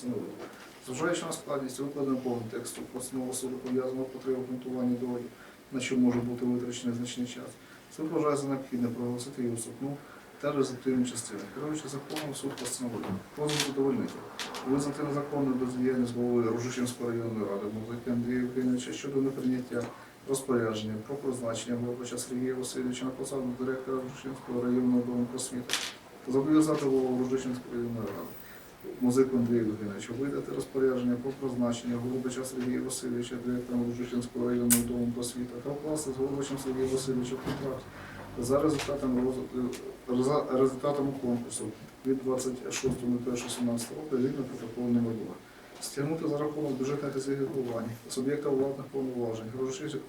встановити. Зважаючи на складність викладеного повного тексту постанови суду пов'язаного з потребою обґрунтування доводів, на що може бути витрачений значний час, суд вважає за необхідне проголосити її вступну та результативну частину. Керуючи законом, суд постановив позов задовольнити. Визнати незаконною бездіяльність голови Рожичинської районної ради Музики Андрія Євгеновича щодо неприйняття розпорядження про призначення Горбача Сергія Васильовича на посаду директора Рожичинського районного дому просвіти та зобов'язати голову Рожичинської районної ради музику Андрія Євгеновича видати розпорядження про призначення Голубича Сергія Васильовича директором Рожичинського районного дому просвіти та вкласти з Голубичем Сергієм Васильовичем контракт за результатами за результатами конкурсу від 26.01.17 року згідно протоколу номер 2. Стягнути за рахунок бюджетних асигнувань суб'єкта владних повноважень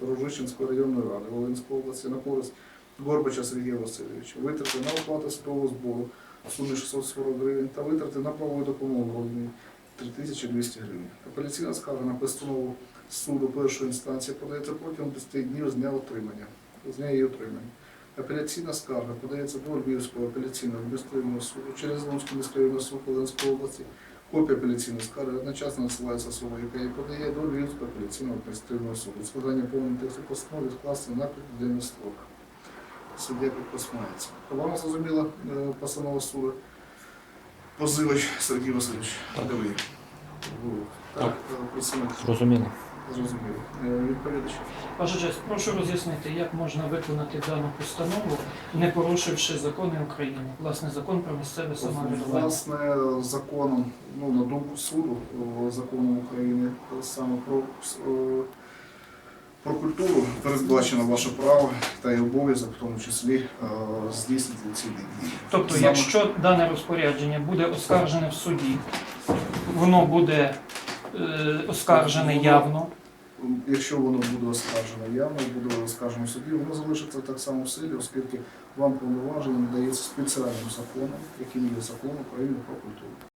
Рожичинської районної ради Волинської області на користь Горбача Сергія Васильовича, витрати на оплату судового збору в сумі 640 гривень та витрати на правову допомогу в розмірі 3200 гривень. Апеляційна скарга на постанову суду першої інстанції подається протягом 10 днів з дня отримання. З дня її отримання. Апеляційна скарга подається до Львівського апеляційного адміністративного суду через Луцький міськрайонний суд Волинської області. Копія апеляційної скарги одночасно надсилається особа, яка її подає до Львівського апеляційного адміністративного суду. Складання повного тексту постанови відкласти на п'ятиденний строк. Суддя підписується. Вам зрозуміла е, постанова суду? Позивач Сергій Васильович. Так. Де ви? Ви. Так, е. Зрозуміло. Зрозуміло. Е, Відповідач. Ваша честь, прошу роз'яснити, як можна виконати дану постанову, не порушивши закони України, власне, закон про місцеве самоврядування. Власне, законом, ну, на думку суду, законом України саме про, про культуру передбачено ваше право та й обов'язок, в тому числі е, здійснити ці дії. Тобто, Саме- якщо дане розпорядження буде оскаржене в суді, воно буде е, оскаржене явно. Якщо воно буде оскаржено явно, буде оскаржено в суді, воно залишиться так само в силі, оскільки вам повноваження надається спеціальним законом, яким є закон України про культуру.